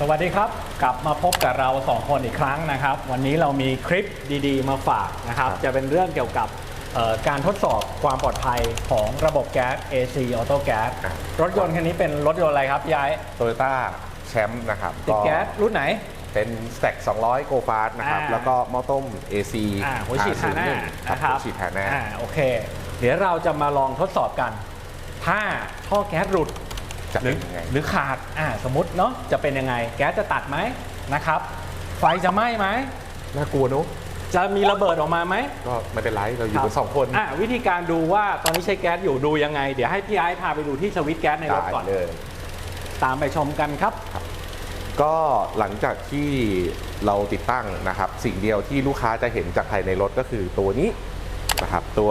สวัสดีครับ กลับมาพบกับเราสองคนอีกครั้งนะครับ วันนี้เรามีคลิปดีๆ มาฝากนะครับครับจะเป็นเรื่องเกี่ยวกับเอ่อการทดสอบความปลอดภัยของระบบแก๊ส AC Auto Gas รถยนต์คันนี้เป็นรถยนต์อะไรครับพี่ไอ้โตโยต้าแชมป์นะครับติดแก๊สรุ่นไหนเป็น Stack 200 Go Fast นะครับอ่าแล้วก็หม้อต้ม AC อ่าหัวฉีดทาหน้า501ครับนะครับหัวฉีดทาหน้าอ่าโอเค เดี๋ยวเราจะมาลองทดสอบกัน ถ้าท่อแก๊สหลุด จะหรืเป็อนยังไง หรือขาดอ่าสมมติเนาะจะเป็นยังไง แก๊สจะตัดไหมนะครับ ไฟจะไหม้ไหม น่ากลัวเนอะจะมีระเบิดออกมาไหม ก็ไม่เป็นไรเราอยู่กันสองคน อะวิธีการดูว่าตอนนี้ใช้แก๊สอยู่ดูยังไง เดี๋ยวให้พี่ไอ้พาไปดูที่สวิตช์แก๊สในรถได้ก่อนเลย ตามไปชมกันครับ ก็หลังจากที่เราติดตั้งนะครับ สิ่งเดียวที่ลูกค้าจะเห็นจากภายในรถก็คือตัวนี้นะครับ ตัว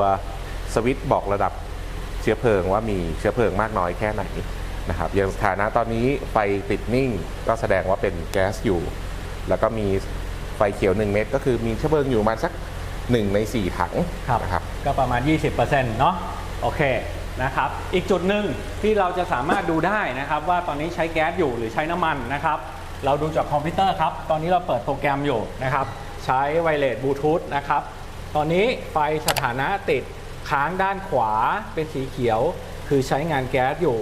สวิตช์บอกระดับเชื้อเพลิงว่ามีเชื้อเพลิงมากน้อยแค่ไหน นะครับอย่างสถานะตอนนี้ไฟติดนิ่งก็แสดงว่าเป็นแก๊สอยู่ แล้วก็มีไฟเขียว 1 เม็ดก็คือมีเชื้อเพลิงอยู่ประมาณสัก 1 ใน 4 ถังครับนะครับก็ประมาณ 20%เนาะโอเคนะครับอีกจุดหนึ่งที่เราจะสามารถดูได้นะครับว่าตอนนี้ใช้แก๊สอยู่หรือใช้น้ำมันนะครับเราดูจากคอมพิวเตอร์ครับ ตอนนี้เราเปิดโปรแกรมอยู่นะครับ ใช้ไวเลสบลูทูธนะครับ ตอนนี้ไฟสถานะติดค้างด้านขวาเป็นสีเขียว คือใช้งานแก๊สอยู่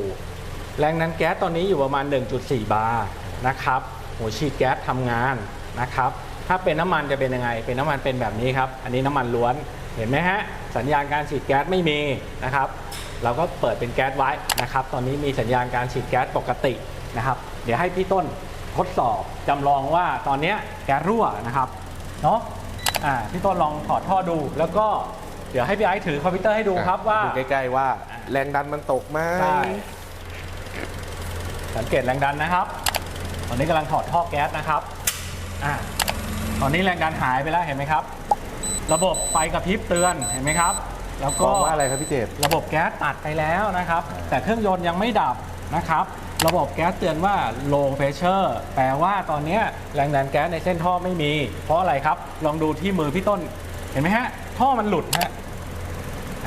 แรงดันแก๊สตอนนี้อยู่ประมาณ 1.4 บาร์นะครับหัวฉีดแก๊สทำงานนะครับ ถ้าเป็นน้ำมันจะเป็นยังไง เป็นน้ำมันเป็นแบบนี้ครับ อันนี้น้ำมันล้วน เห็นไหมฮะ สัญญาณการฉีดแก๊สไม่มีนะครับ เราก็เปิดเป็นแก๊สไว้นะครับ ตอนนี้มีสัญญาณการฉีดแก๊สปกตินะครับ เดี๋ยวให้พี่ต้นทดสอบจำลองว่าตอนเนี้ยแก๊สรั่วนะครับเนาะอ่าพี่ต้นลองถอดท่อดู แล้วก็เดี๋ยวให้พี่ไอซ์ถือคอมพิวเตอร์ให้ดูครับว่าดูใกล้ๆว่า แรงดันมันตกไหมใช่ สังเกตแรงดันนะครับ ตอนนี้กำลังถอดท่อแก๊สนะครับอ่าตอนนี้แรงดันหายไปแล้วเห็นไหมครับ ระบบไฟกระพริบเตือนเห็นไหมครับ แล้วบก็อกว่าอะไรครับพี่เจตระบบแก๊สตัดไปแล้วนะครับ แต่เครื่องยนต์ยังไม่ดับนะครับ ระบบแก๊สเตือนว่า low pressure แปลว่าตอนเนี้ยแรงดันแก๊สในเส้นท่อไม่มี เพราะอะไรครับ ลองดูที่มือพี่ต้น เห็นไหมฮะ ท่อมันหลุดฮะ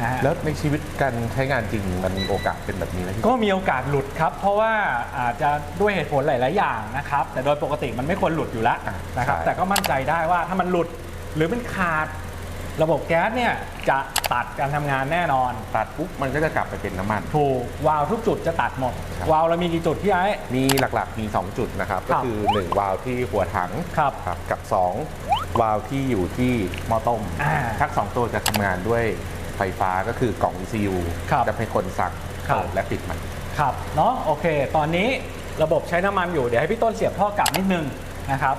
อ่าแล้วในชีวิตการใช้งานจริงมันมีโอกาสเป็นแบบนี้ไหมพี่ ก็มีโอกาสหลุดครับ เพราะว่าอาจจะด้วยเหตุผลหลาย ๆ อย่างนะครับ แต่โดยปกติมันไม่ควรหลุดอยู่แล้วอะนะครับ ใช่ แต่ก็มั่นใจได้ว่าถ้ามันหลุดหรือมันขาด ระบบแก๊สเนี่ยจะตัดการทำงานแน่นอน ตัดปุ๊บมันก็จะกลับไปเป็นน้ำมัน ถูกวาล์วทุกจุดจะตัดหมด ครับ วาล์วเรามีกี่จุดพี่ไอ้ มีหลักๆมี 2 จุดนะครับคก็รับคือ 1 วาล์วที่หัวถังครับครับกับ 2 วาล์วที่อยู่ที่หม้อต้มอ่า ทั้งสองตัวจะทำงานด้วย ไฟฟ้าก็คือกล่อง ECU ครับ จะเป็นคนสั่งครับเปิดและปิดมัน ครับเนาะโอเค ตอนนี้ระบบใช้น้ำมันอยู่เดี๋ยวให้พี่ต้นเสียบท่อกลับนิดนึงนะครับ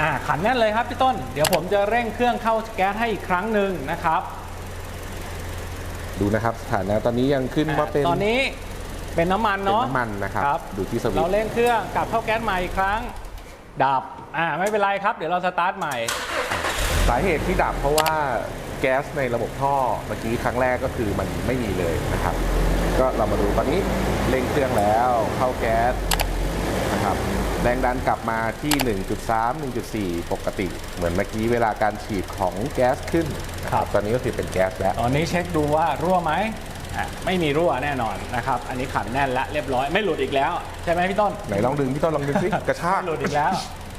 อ่าขันแน่นเลยครับพี่ต้น เดี๋ยวผมจะเร่งเครื่องเข้าแก๊สให้อีกครั้งหนึ่งนะครับดูนะครับสถานะตอนนี้ยังขึ้นว่าเป็นตอนนี้เป็นน้ำมันเป็นเนาะ น้ำมันนะครับ ครับ ดูที่สวิตเราช์เร่งเครื่องกลับเข้าแก๊สใหม่อีกครั้ง ดับอ่าไม่เป็นไรครับ เดี๋ยวเราสตาร์ทใหม่ สาเหตุที่ดับเพราะว่า แก๊สในระบบท่อเมื่อกี้ครั้งแรกก็คือมันไม่มีเลยนะครับ ก็เรามาดูตอนนี้เร่งเครื่องแล้วเข้าแก๊สนะครับแรงดันกลับมาที่ 1.3 1.4 ปกติ เหมือนเมื่อกี้เวลาการฉีดของแก๊สขึ้นนะครับตอนนี้ก็คือเป็นแก๊สแล้วตอนนี้เช็คดูว่ารั่วไหมอะไม่มีรั่วแน่นอนนะครับ อันนี้ขันแน่นและเรียบร้อยไม่หลุดอีกแล้ว ใช่ไหมพี่ต้น ไหนลองดึงพี่ต้นลองดึงสิกระชากไม่หลุดอีกแล้ว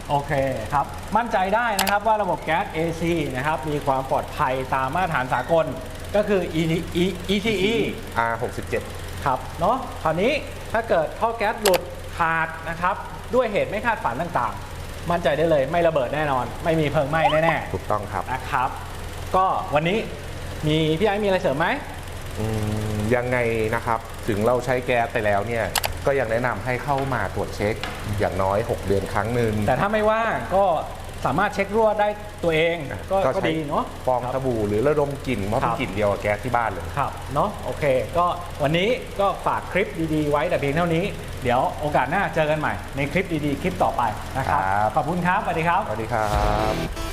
โอเคครับ มั่นใจได้นะครับว่าระบบแก๊ส AC นะครับ มีความปลอดภัยตามมาตรฐานสากลก็คือ ET- E- ETE R67 ครับเนาะคราวนี้ถ้าเกิดท่อแก๊สหลุดขาดนะครับ ด้วยเหตุไม่คาดฝันต่างๆ มั่นใจได้เลยไม่ระเบิดแน่นอน ไม่มีเพลิงไหม้แน่ถูกต้องครับๆนะครับ ก็วันนี้มีพี่ไอ้มีอะไรเสริมไหมอืมยังไงนะครับถึงเราใช้แก๊สไปแล้วเนี่ย ก็ยังแนะนำให้เข้ามาตรวจเช็คอย่างน้อย 6 เดือนครั้งหนึ่งแต่ถ้าไม่ว่างก็สามารถเช็ครั่วได้ตัวเองก็ก็ใช้ดีเนาะฟองครับสบู่หรือระดมกลิ่นเพราะเป็ครันบกลิ่นเดียวกับแก๊สที่บ้านเลยครับเนาะโอเค ก็วันนี้ก็ฝากคลิปดีๆ ไว้แต่เพียงเท่านี้ เดี๋ยวโอกาสหน้าเจอกันใหม่ในคลิปดีๆ คลิปต่อไปนะครับครับขอบคุณครับสวัสดีครับสวัสดีครับ